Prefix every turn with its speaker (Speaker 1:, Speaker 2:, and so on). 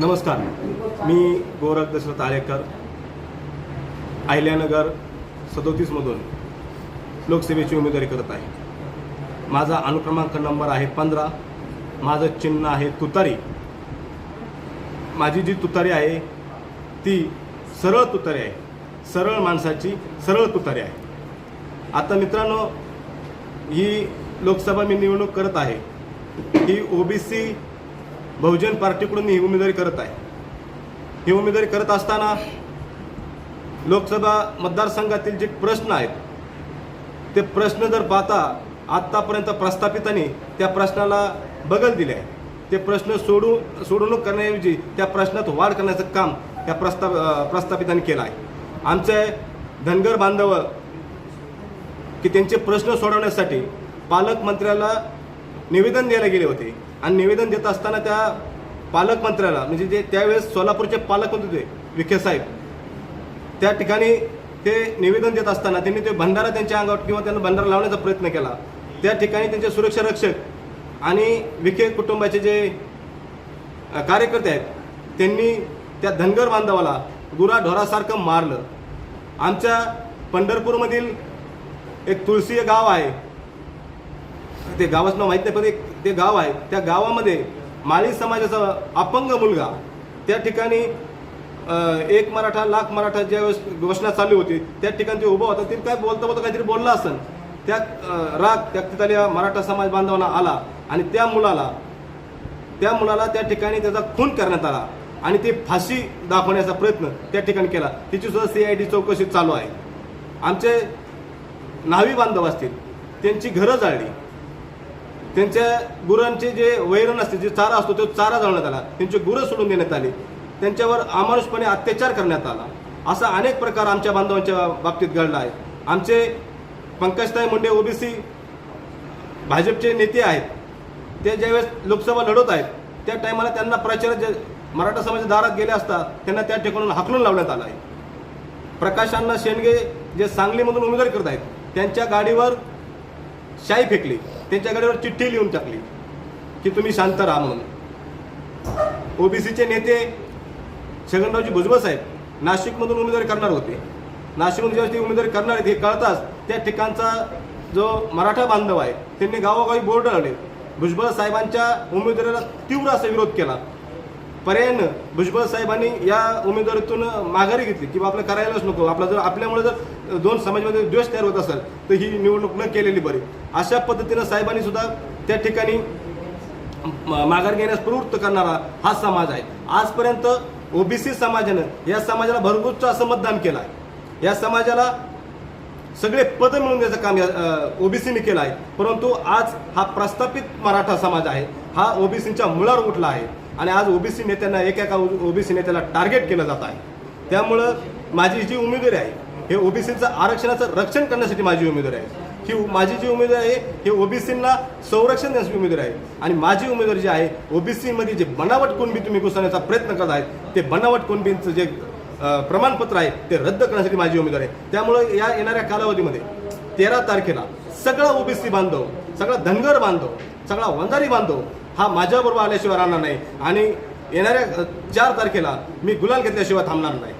Speaker 1: नमस्कार. मी गोरख दशरथ आळेकर अहिल्यानगर सदोतीसमधून लोकसेवेची उमेदवारी करत आहे. माझा अनुक्रमांक नंबर आहे पंधरा. माझं चिन्ह आहे तुतारी. माझी जी तुतारी आहे ती सरळ तुतारी आहे. सरळ माणसाची सरळ तुतारी आहे. आता मित्रांनो ही लोकसभा मी निवडणूक करत आहे. ही ओबीसी बहुजन पार्टीकडून ही उमेदवारी करत आहे. ही उमेदवारी करत असताना लोकसभा मतदारसंघातील जे प्रश्न आहेत ते प्रश्न जर पाहता आत्तापर्यंत प्रस्थापितांनी त्या प्रश्नाला बगल दिले आहे. ते प्रश्न सोडू सोडवणूक करण्याऐवजी त्या प्रश्नात वाढ करण्याचं काम त्या प्रस्ता प्रस्थापितांनी केलं आहे. आमचे धनगर बांधव की त्यांचे प्रश्न सोडवण्यासाठी पालकमंत्र्याला निवेदन द्यायला गेले होते. आणि निवेदन देत असताना त्या पालकमंत्र्याला म्हणजे जे त्यावेळेस सोलापूरचे पालकमंत्री होते विखे साहेब त्या ठिकाणी ते निवेदन देत असताना त्यांनी ते भंडारा त्यांच्या अंगावर किंवा त्यांना भंडारा लावण्याचा प्रयत्न केला. त्या ठिकाणी त्यांचे सुरक्षा रक्षक आणि विखे कुटुंबाचे जे कार्यकर्ते आहेत त्यांनी त्या धनगर बांधवाला गुराढोरासारखं मारलं. आमच्या पंढरपूरमधील एक तुळशी हे गाव आहे ते गावाचं नाव माहीत नाही पण एक ते गाव आहे. त्या गावामध्ये माळी समाजाचा अपंग मुलगा त्या ठिकाणी एक मराठा लाख मराठा ज्यावेळेस घोषणा चालू होती त्या ठिकाणी ते उभं होता. ते काय बोलता बोलता काहीतरी बोलला असेल त्या राग त्या तिथल्या मराठा समाज बांधवांना आला आणि त्या मुलाला त्या मुलाला त्या ठिकाणी त्याचा खून करण्यात आला आणि ते फाशी दाखवण्याचा प्रयत्न त्या ठिकाणी केला. तिची सुद्धा सी आय डी चौकशी चालू आहे. आमचे न्हावी बांधव असतील त्यांची घरं जाळली. त्यांच्या गुरांचे जे वैरण असते जे चारा असतो तो चारा जाळण्यात आला. त्यांचे गुरं सोडून देण्यात आली. त्यांच्यावर अमानुषपणे अत्याचार करण्यात आला. असा अनेक प्रकार आमच्या बांधवांच्या बाबतीत घडला आहे. आमचे पंकजताई मुंडे ओबीसी भाजपचे नेते आहेत. ते ज्यावेळेस लोकसभा लढवत आहेत त्या टायमाला त्यांना प्रचार जे मराठा समाजाच्या दारात गेले असता त्यांना त्या ठिकाणून हाकलून लावण्यात आलं आहे. प्रकाशांना शेंडगे जे सांगलीमधून उमेदवारी करत आहेत त्यांच्या गाडीवर शाई फेकली. त्यांच्याकडेवर चिठ्ठी लिहून टाकली की तुम्ही शांत राहा म्हणून. ओबीसीचे नेते छगनरावजी भुजबळ साहेब नाशिकमधून उमेदवारी करणार होते. नाशिकमधून जेव्हा ते उमेदवारी करणार आहेत हे कळताच त्या ठिकाणचा जो मराठा बांधव आहे त्यांनी गावोगावी बोर्ड लावले. भुजबळ साहेबांच्या उमेदवारीला तीव्र असा विरोध केला. पर्यायानं भुजबळ साहेबांनी या उमेदवारीतून माघारी घेतली किंवा आपलं करायलाच नको. आपला जर आपल्यामुळे जर दोन समाजामध्ये द्वेष तयार होत असेल तर ही निवडणूक न केलेली बरी. अशा पद्धतीनं साहेबांनी सुद्धा त्या ठिकाणी म- माघार घेण्यास प्रवृत्त करणारा हा समाज आहे. आजपर्यंत ओबीसी समाजानं या समाजाला भरपूरचं असं मतदान केलं आहे या समाजाला सगळे पद मिळून द्यायचं काम या ओबीसीने केलं आहे. परंतु आज हा प्रस्थापित मराठा समाज आहे. हा ओबीसींच्या मुळावर उठला आहे. आणि आज ओबीसी नेत्यांना एका एका ओबीसी नेत्याला टार्गेट केलं जात आहे. त्यामुळं माझी जी उमेदवारी आहे हे ओबीसीचं आरक्षणाचं रक्षण करण्यासाठी माझी उमेदवारी आहे. ही माझी जी उमेदवार आहे हे ओबीसींना संरक्षण देण्याची उमेदवार आहे. आणि माझी उमेदवार जी आहे ओबीसीमध्ये जे बनावट कुणबी तुम्ही घुसवण्याचा प्रयत्न करत आहेत ते बनावट कोणबींचं जे प्रमाणपत्र आहे ते रद्द करण्यासाठी माझी उमेदवार आहे. त्यामुळं या येणाऱ्या कालावधीमध्ये तेरा तारखेला सगळा ओबीसी बांधव सगळा धनगर बांधव सगळा वंजारी बांधव हा माझ्याबरोबर आल्याशिवाय राहणार नाही. आणि येणाऱ्या चार तारखेला मी गुलाल घेतल्याशिवाय थांबणार नाही.